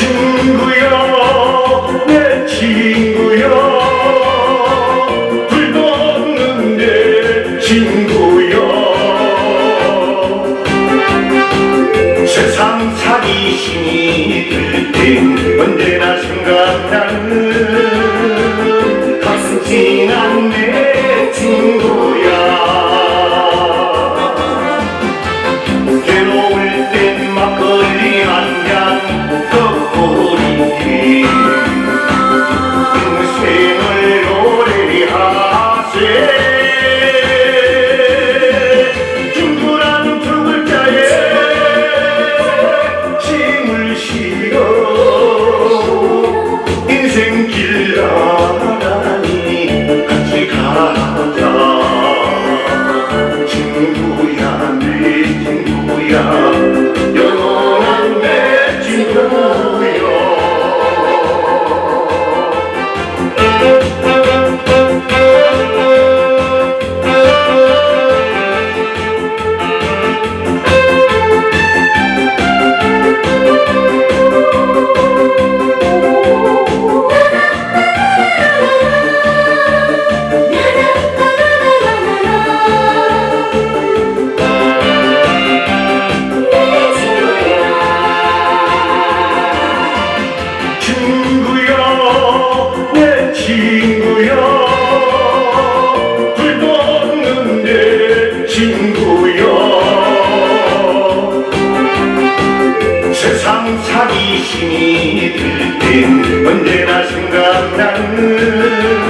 친구여 내 친구여. 불도 없는데 친구여. 세상 살이시니 언제나 생각나는 Yeah. 친구야 내 친구야 불 떴는 내 친구야 세상 사기심이 들땐 언제나 생각나는